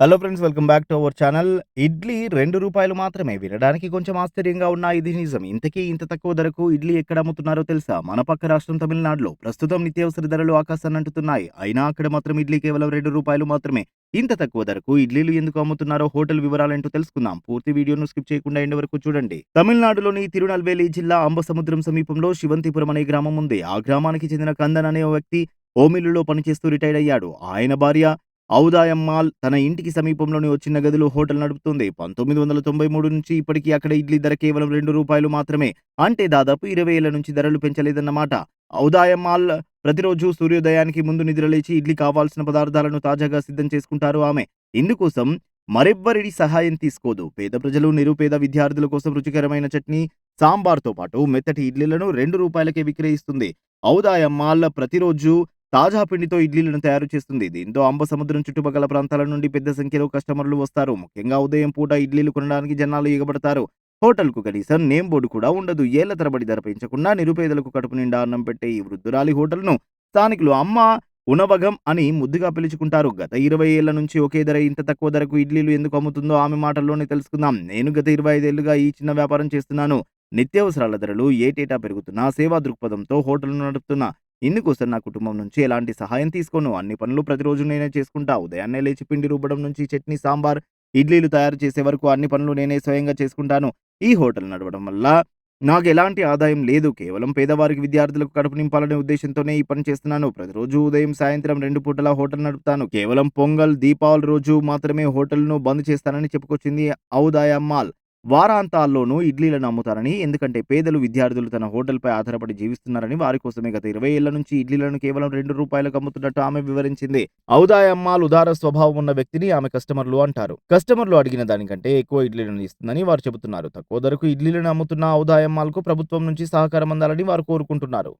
Hello friends welcome back to our channel idli రెండు రూపాయలు మాత్రమే. వినడానికి కొంచెం ఆశ్చర్యంగా ఉన్న ఇది నిజం. ఇంతకీ ఇంత తక్కువ ధరకు ఇడ్లీ ఎక్కడ అమ్ముతున్నారో తెలుసా? మన పక్క రాష్ట్రం తమిళనాడులో. ప్రస్తుతం నిత్యావసర ధరలు ఆకాశాన్ని అంటుతున్నాయి. అయినా అక్కడ మాత్రం ఇడ్లీ కేవలం రెండు రూపాయలు మాత్రమే. ఇంత తక్కువ ధరకు ఇడ్లీలు ఎందుకు అమ్ముతున్నారో హోటల్ వివరాలేంటో తెలుసుకుందాం. పూర్తి వీడియోను స్కిప్ చేయకుండా ఎండ్ వరకు చూడండి. తమిళనాడులోని తిరునల్వేలి జిల్లా అంబసముద్రం సమీపంలో శివంతిపురం అనే గ్రామం ఉంది. ఆ గ్రామానికి చెందిన కందన్ అనే వ్యక్తి ఓ పనిచేస్తూ రిటైర్ అయ్యాడు. ఆయన భార్య ఔదాయమ్మాల్ తన ఇంటికి సమీపంలోని వచ్చిన గదిలో హోటల్ నడుపుతుంది. పంతొమ్మిది వందల తొంభై మూడు నుంచి ఇప్పటికీ అక్కడ ఇడ్లీ ధర కేవలం రెండు రూపాయలు మాత్రమే. అంటే దాదాపు ఇరవై ఏళ్ళ నుంచి ధరలు పెంచలేదన్నమాట. ఔదాయమ్మాల్ ప్రతిరోజు సూర్యోదయానికి ముందు నిద్రలేచి ఇడ్లీ కావాల్సిన పదార్థాలను తాజాగా సిద్ధం చేసుకుంటారు ఆమె. ఇందుకోసం మరెవ్వరి సహాయం తీసుకోదు. పేద ప్రజలు నిరుపేద విద్యార్థుల కోసం రుచికరమైన చట్నీ సాంబార్తో పాటు మెత్తటి ఇడ్లీలను రెండు రూపాయలకే విక్రయిస్తుంది. ఔదాయమ్మాల్ ప్రతిరోజు తాజా పిండితో ఇడ్లీలను తయారు చేస్తుంది. దీంతో అంబ సముద్రం చుట్టుపక్కల ప్రాంతాల నుండి పెద్ద సంఖ్యలో కస్టమర్లు వస్తారు. ముఖ్యంగా ఉదయం పూట ఇడ్లీలు కొనడానికి జనాలు ఎగబడతారు. హోటల్కు కనీసం నేమ్ బోర్డు కూడా ఉండదు. ఏళ్ళ తరబడి ధర పెంచకుండా నిరుపేదలకు కడుపు నిండా అన్నం పెట్టే ఈ వృద్ధురాలి హోటల్ను స్థానికులు అమ్మ ఉనవగం అని ముద్దుగా పిలుచుకుంటారు. గత ఇరవై ఏళ్ళ నుంచి ఒకే ధర ఇంత తక్కువ ధరకు ఇడ్లీలు ఎందుకు అమ్ముతుందో ఆమె మాటల్లోనే తెలుసుకుందాం. నేను గత ఇరవై ఐదేళ్ళుగా ఈ చిన్న వ్యాపారం చేస్తున్నాను. నిత్యావసరాల ధరలు ఏటేటా పెరుగుతున్నా సేవా దృక్పథంతో హోటల్ నడుపుతున్నా. ఇందుకోసం నా కుటుంబం నుంచి ఎలాంటి సహాయం తీసుకోను? అన్ని పనులు ప్రతిరోజు నేనే చేసుకుంటా. ఉదయాన్నే లేచి పిండి రుబ్బడం నుంచి చట్నీ సాంబార్ ఇడ్లీలు తయారు చేసే వరకు అన్ని పనులు నేనే స్వయంగా చేసుకుంటాను. ఈ హోటల్ నడవడం వల్ల నాకు ఎలాంటి ఆదాయం లేదు. కేవలం పేదవారికి విద్యార్థులకు కడుపు నింపాలనే ఉద్దేశంతోనే ఈ పని చేస్తున్నాను. ప్రతిరోజు ఉదయం సాయంత్రం రెండు పూటలా హోటల్ నడుపుతాను. కేవలం పొంగల్ దీపావళి రోజు మాత్రమే హోటల్ను బంద్ చేస్తానని చెప్పుకొచ్చింది ఔదాయమ్మాల్. వారాంతాల్లోనూ ఇడ్లీలను అమ్ముతారని ఎందుకంటే పేదలు విద్యార్థులు తన హోటల్పై ఆధారపడి జీవిస్తున్నారని వారి కోసమే గత ఇరవై ఏళ్ళ నుంచి ఇడ్లీలను కేవలం రెండు రూపాయలకు అమ్ముతున్నట్టు ఆమె వివరించింది. ఔదాయమ్మాలు ఉదార స్వభావం ఉన్న వ్యక్తిని ఆమె కస్టమర్లు అంటారు. కస్టమర్లు అడిగిన దానికంటే ఎక్కువ ఇడ్లీలను ఇస్తుందని వారు చెబుతున్నారు. తక్కువ ధరకు ఇడ్లీలను అమ్ముతున్న ఔదాయమ్మాలకు ప్రభుత్వం నుంచి సహకారం అందాలని వారు కోరుకుంటున్నారు.